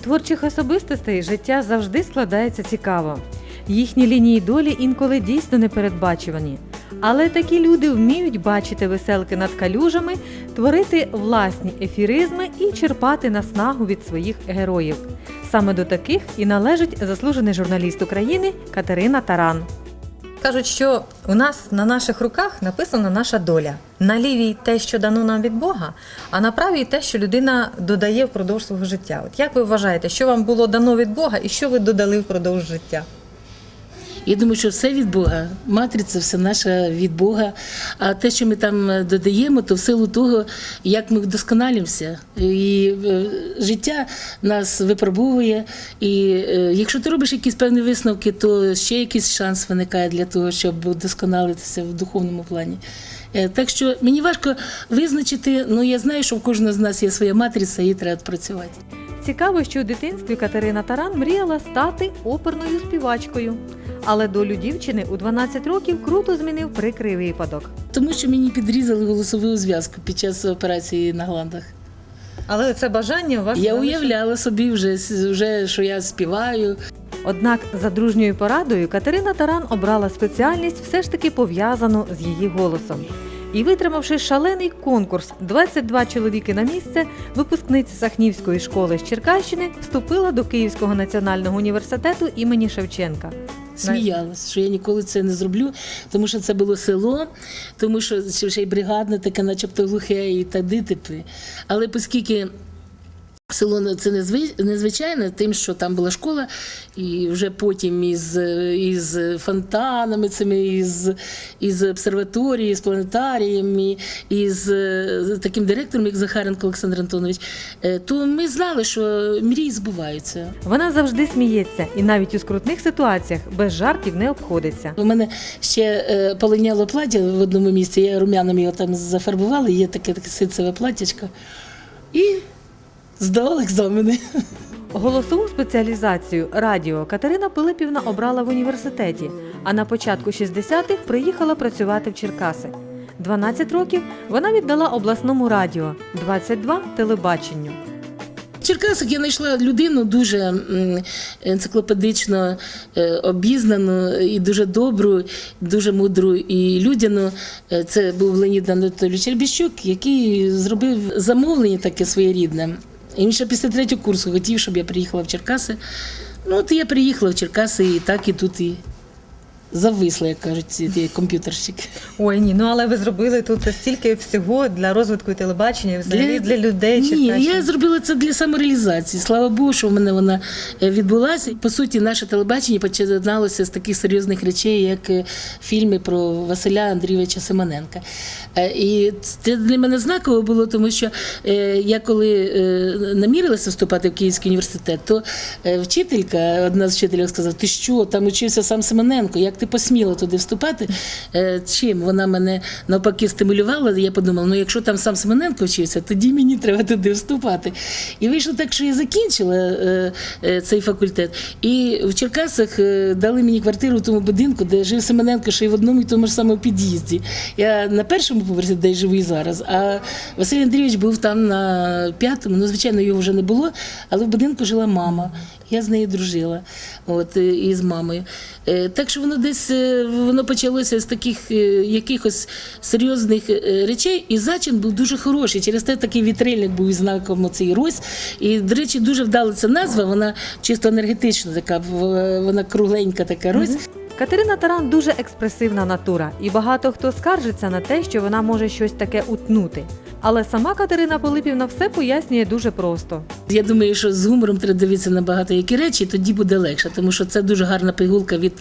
Творчих особистостей життя завжди складається цікаво. Їхні лінії долі інколи дійсно непередбачувані. Але такі люди вміють бачити веселки над калюжами, творити власні ефіризми і черпати наснагу від своїх героїв. Саме до таких і належить заслужений журналіст України Катерина Таран. Кажуть, що у нас на наших руках написана наша доля. На лівій те, що дано нам від Бога, а на правій те, що людина додає впродовж свого життя. От як ви вважаєте, що вам було дано від Бога і що ви додали впродовж життя? Я думаю, що все від Бога. Матриця, все наше від Бога. А те, що ми там е, додаємо, то в силу того, як ми вдосконалімося. І е, життя нас випробовує. І е, якщо ти робиш якісь певні висновки, то ще якийсь шанс виникає для того, щоб вдосконалитися в духовному плані. Так що мені важко визначити, ну я знаю, що в кожного з нас є своя матриця, її треба працювати. Цікаво, що у дитинстві Катерина Таран мріяла стати оперною співачкою. Але долю дівчини у 12 років круто змінив прикрий випадок. Тому що мені підрізали голосову зв'язку під час операції на гландах. Але це бажання у вас Я уявляла собі вже, вже, що я співаю. Однак за дружньою порадою Катерина Таран обрала спеціальність все ж таки пов'язану з її голосом. І витримавши шалений конкурс 22 чоловіки на місце, випускниця Сахнівської школи з Черкащини вступила до Київського національного університету імені Шевченка. Сміялась, що я ніколи це не зроблю, тому що це було село, тому що ще й бригадне, таке, начебто глухе, і та дитипи. Але оскільки село це незви- незвичайне, тим, що там була школа, і вже потім із, із фонтанами, цими, із, із обсерваторії, з планетарієм, і- із таким директором, як Захаренко Олександр Антонович, е, то ми знали, що мрії збуваються. Вона завжди сміється і навіть у скрутних ситуаціях без жартів не обходиться. У мене ще е, полиняло плаття в одному місці, я румяним його там зафарбувала, є таке таке ситцеве платтячко. І здавала екзамени. Голосову спеціалізацію радіо Катерина Пилипівна обрала в університеті, а на початку 60-х приїхала працювати в Черкаси. 12 років вона віддала обласному радіо, 22 – телебаченню. В Черкасах я знайшла людину дуже енциклопедично е, обізнану і дуже добру, дуже мудру і людяну. Е, Це був Леонід Анатолійович Рябіщук, який зробив замовлення таке своєрідне. І він ще після третього курсу хотів, щоб я приїхала в Черкаси. Ну, от я приїхала в Черкаси і так і тут і зависла, як кажуть, ці комп'ютерщики. Ой, ні, ну але ви зробили тут стільки всього для розвитку телебачення, взагалі для, людей. Ні, я зробила це для самореалізації. Слава Богу, що в мене вона е, відбулася. По суті, наше телебачення починалося з таких серйозних речей, як е, фільми про Василя Андрійовича Симоненка. Е, І це для мене знаково було, тому що я коли намірилася вступати в Київський університет, то вчителька, одна з вчителів сказала, ти що, там учився сам Симоненко, як ти посміла туди вступати? Е, Чим вона мене навпаки стимулювала, я подумала, ну якщо там сам Симоненко вчився, тоді мені треба туди вступати. І вийшло так, що я закінчила е, е, цей факультет. І в Черкасах дали мені квартиру в тому будинку, де жив Семененко, ще й в одному і тому ж самому під'їзді. Я на першому поверсі, де й живу і зараз. А Василь Андрійович був там на п'ятому. Ну, звичайно, його вже не було, але в будинку жила мама. Я з нею дружила, от е, і з мамою. Е, Так що воно десь е, воно почалося з таких якихось серйозних речей, і зачин був дуже хороший. Через те такий вітрильник був знаком цей Рось. І, до речі, дуже вдала ця назва. Вона чисто енергетична, така вона кругленька, така Рось. Катерина Таран дуже експресивна натура, і багато хто скаржиться на те, що вона може щось таке утнути. Але сама Катерина Пилипівна все пояснює дуже просто. Я думаю, що з гумором треба дивитися на багато які речі, і тоді буде легше, тому що це дуже гарна пігулка від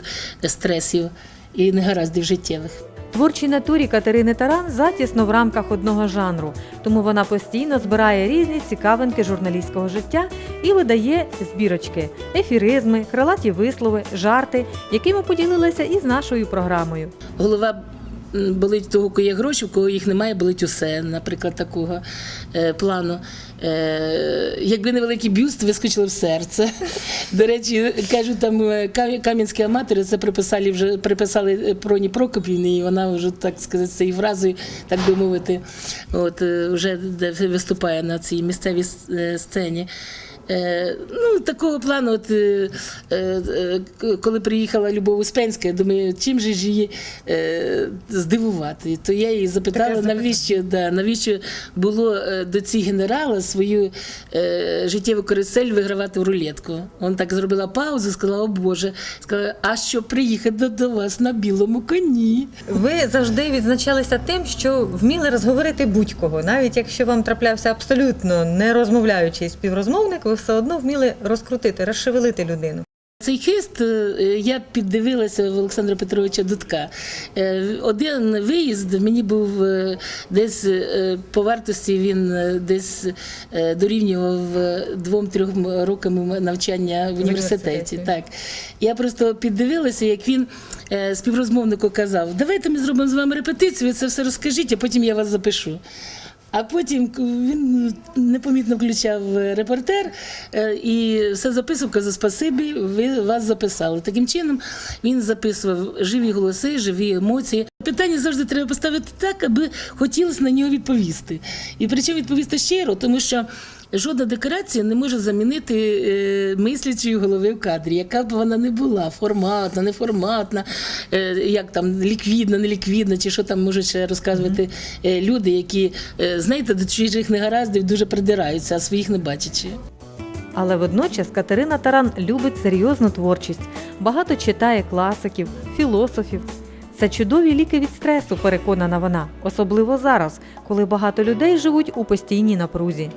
стресів і негараздів життєвих. Творчій натурі Катерини Таран затісно в рамках одного жанру, тому вона постійно збирає різні цікавинки журналістського життя і видає збірочки, ефіризми, крилаті вислови, жарти, якими поділилася і з нашою програмою. Голова болить того, кого є гроші, у кого їх немає, болить усе, наприклад, такого е, плану. Е, якби невеликий бюст, вискочило в серце. До речі, кажуть, там е, кам'янські аматори це приписали вже приписали е, Проні Прокопівні, і вона вже так сказати цією фразою, так би мовити, от е, вже виступає на цій місцевій сцені. Е, ну, такого плану, от, е, е, коли приїхала Любов Успенська, я думаю, чим же ж її здивувати. То я її запитала, навіщо, да, навіщо було до ці генерала свою життєву карусель вигравати в рулетку. Вона так зробила паузу, сказала, о Боже, сказала, а що приїхати до, до вас на білому коні? Ви завжди відзначалися тим, що вміли розговорити будь-кого, навіть якщо вам траплявся абсолютно не розмовляючий співрозмовник, ви все одно вміли розкрутити, розшевелити людину. Цей хист е, я піддивилася в Олександра Петровича Дудка. Е, Один виїзд мені був е, десь по вартості він десь дорівнював двом-трьом рокам навчання в університеті. Так. Я просто піддивилася, як він співрозмовнику казав: давайте ми зробимо з вами репетицію, ви це все розкажіть, а потім я вас запишу. А потім він непомітно включав е, репортер е, і все записував, казав, спасибі, ви вас записали. Таким чином він записував живі голоси, живі емоції. Питання завжди треба поставити так, аби хотілося на нього відповісти. І причому відповісти щиро, тому що. Жодна декорація не може замінити е, мислячої голови в кадрі, яка б вона не була, форматна, неформатна, е, як там ліквідна, неліквідна, чи що там можуть ще розказувати е, люди, які, е, знаєте, до чужих негараздів дуже придираються, а своїх не бачачи. Але водночас Катерина Таран любить серйозну творчість, багато читає класиків, філософів. Це чудові ліки від стресу, переконана вона, особливо зараз, коли багато людей живуть у постійній напрузі.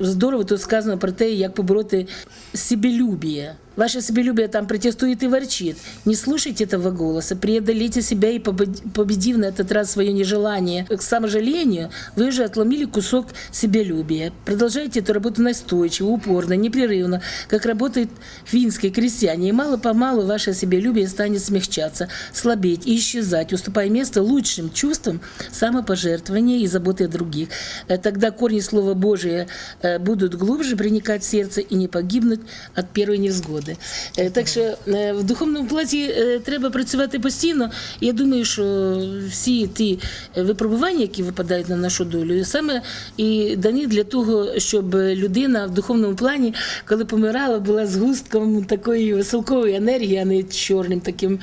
Здорово тут сказано про те, як побороти себелюбие. Ваше себелюбие там протестует и ворчит. Не слушайте этого голоса, преодолейте себя и побед- победив на этот раз свое нежелание к саможалению, вы уже отломили кусок себелюбия. Продолжайте эту работу настойчиво, упорно, непрерывно, как работают финские крестьяне. И мало-помалу ваше себелюбие станет смягчаться, слабеть и исчезать, уступая место лучшим чувствам самопожертвования и заботы о других. Э, Тогда корни Слова Божия э, будут глубже проникать в сердце и не погибнуть от первой невзгоди. Е, Так що е, в духовному платі е, треба працювати постійно. Я думаю, що всі ті випробування, які випадають на нашу долю, саме і дані для того, щоб людина в духовному плані, коли помирала, була згустком такої веселкової енергії, а не чорним таким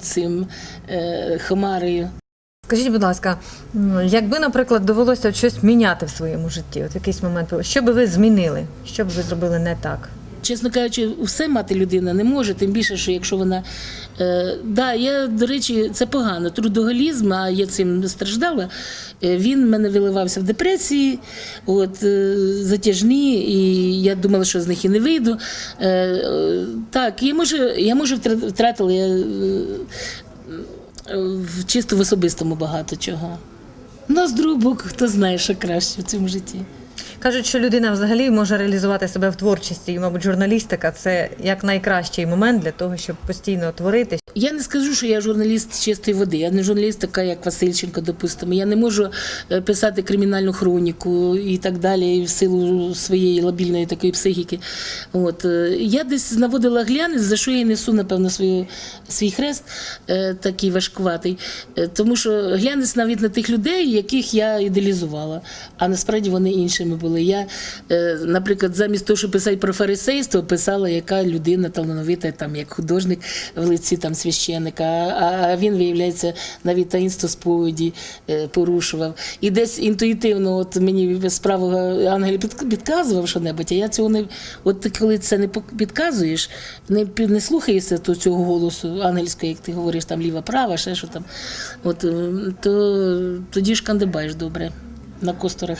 цим хмарею. Скажіть, будь ласка, якби, наприклад, довелося щось міняти в своєму житті, от якийсь момент, що би ви змінили? Що б ви зробили не так? Чесно кажучи, все мати людина не може, тим більше, що якщо вона. Е, да, я, до речі, це погано. Трудоголізм, а я цим страждала. Е, він в мене виливався в депресії, от, е, затяжні, і я думала, що з них і не вийду. Е, е, так, я може, я може втратила я, е, в чисто в особистому багато чого. Ну, а з другого хто знає, що краще в цьому житті. Кажуть, що людина взагалі може реалізувати себе в творчості, і, мабуть, журналістика це як найкращий момент для того, щоб постійно творити. Я не скажу, що я журналіст чистої води. Я не журналіст така, як Васильченко, допустимо. Я не можу е, писати кримінальну хроніку і так далі, в силу своєї лабільної такої психіки. От е, я десь наводила глянець, за що я несу, напевно, свою, свій хрест е, такий важкуватий. Тому що глянець навіть на тих людей, яких я ідеалізувала, а насправді вони іншими були. Я, наприклад, замість того, щоб писати про фарисейство, писала, яка людина талановита, там як художник в лиці там священника, а, він, виявляється, навіть таїнство сповіді е, порушував. І десь інтуїтивно, от мені з правого ангел підказував що-небудь, а я цього не. От коли це не підказуєш, не, не слухаєшся то цього голосу ангельського, як ти говориш, там ліва-права, ще що там, от, е, то тоді ж кандибаєш добре на косторах.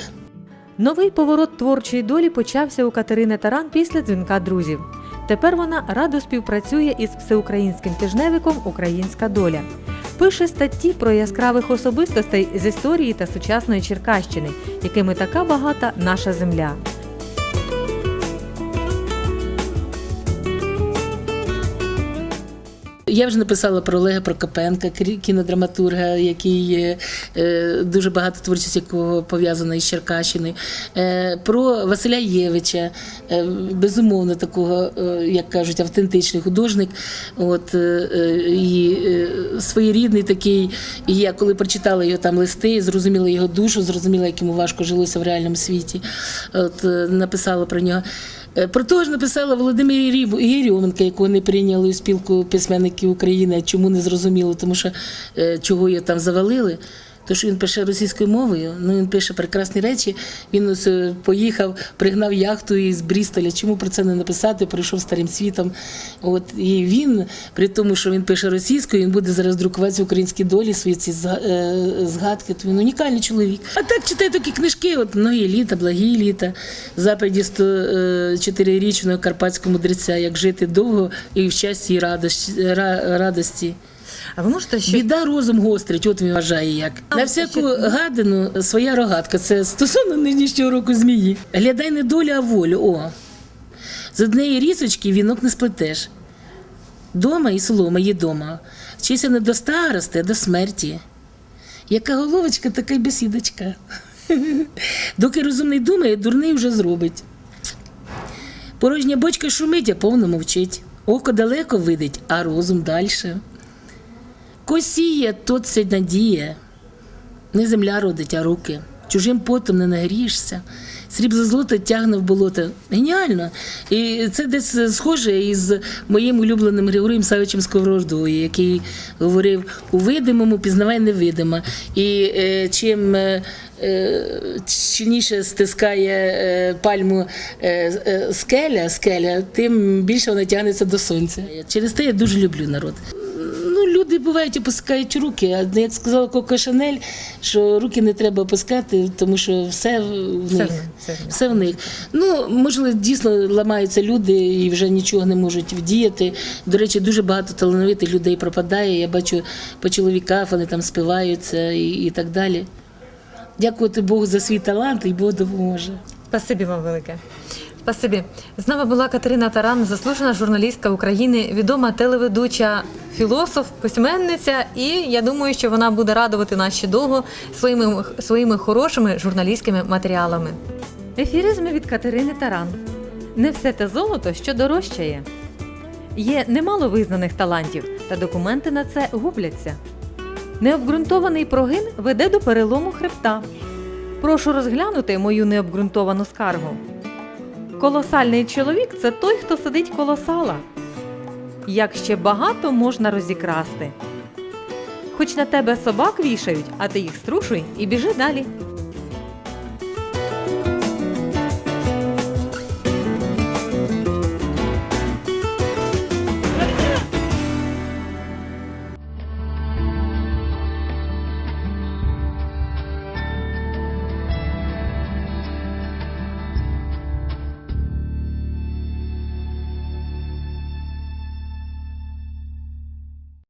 Новий поворот творчої долі почався у Катерини Таран після дзвінка друзів. Тепер вона радо співпрацює із всеукраїнським тижневиком Українська доля. Пише статті про яскравих особистостей з історії та сучасної Черкащини, якими така багата наша земля. Я вже написала про Олега Прокопенка, кінодраматурга, який е, дуже багато творчості якого пов'язана із Черкащиною. Е, про Василя Євича, е, безумовно, такого, як кажуть, автентичний художник. От, і своєрідний такий. І я коли прочитала його там листи, зрозуміла його душу, зрозуміла, як йому важко жилося в реальному світі. От, написала про нього. Е, Про того ж написала Володимир Єрі- Єрьоменко, якого не прийняли у спілку письменників України. Чому не зрозуміло, тому що е, чого її там завалили. То, що він пише російською мовою, ну він пише прекрасні речі. Він ось е, поїхав, пригнав яхту із Брістоля. Чому про це не написати? Прийшов старим світом. От і він, при тому, що він пише російською, він буде зараз друкувати українські долі, свої ці е, згадки. То він унікальний чоловік. А так читаю такі книжки, от многі літа, благі літа, заповіді 104-річного карпатського мудреця, як жити довго і в щасті і радості. А ви можете ще Біда розум гострить, от він вважає як. На всяку гадину своя рогатка. Це стосовно нинішнього року змії. Глядай не долю, а волю. О. З однієї рісочки вінок не сплетеш. Дома і солома є дома. Вчися не до старости, а до смерті. Яка головочка, така й бесідочка. Доки розумний думає, дурний вже зробить. Порожня бочка шумить, а повно мовчить. Око далеко видить, а розум дальше. Косіє, тот се надіє. Не земля родить, а руки. Чужим потом не нагрієшся. Сріб за золото тягне в болото. Геніально. І це десь схоже із моїм улюбленим Григорієм Савичем Сковородою, який говорив у видимому пізнавай невидиме. І е, чим е, е, стискає е, пальму е, е, скеля, скеля, тим більше вона тягнеться до сонця. Через те я дуже люблю народ. Бувають опускають руки, а як сказала Коко Шанель, що руки не треба опускати, тому що все в них. в них, все. Все в них. Ну, можливо, дійсно ламаються люди і вже нічого не можуть вдіяти. До речі, дуже багато талановитих людей пропадає. Я бачу по чоловіках, вони там співаються і, і так далі. Дякувати Богу за свій талант, і Бог допоможе. Спасибі вам велике. Спасибі. З нами була Катерина Таран, заслужена журналістка України, відома телеведуча, філософ, письменниця, і я думаю, що вона буде радувати нас ще довго своїми, своїми хорошими журналістськими матеріалами. Ефіризми від Катерини Таран. Не все те золото, що дорожчає. Є немало визнаних талантів, та документи на це губляться. Необґрунтований прогин веде до перелому хребта. Прошу розглянути мою необґрунтовану скаргу. Колосальний чоловік це той, хто сидить коло сала. Як ще багато можна розікрасти. Хоч на тебе собак вішають, а ти їх струшуй і біжи далі.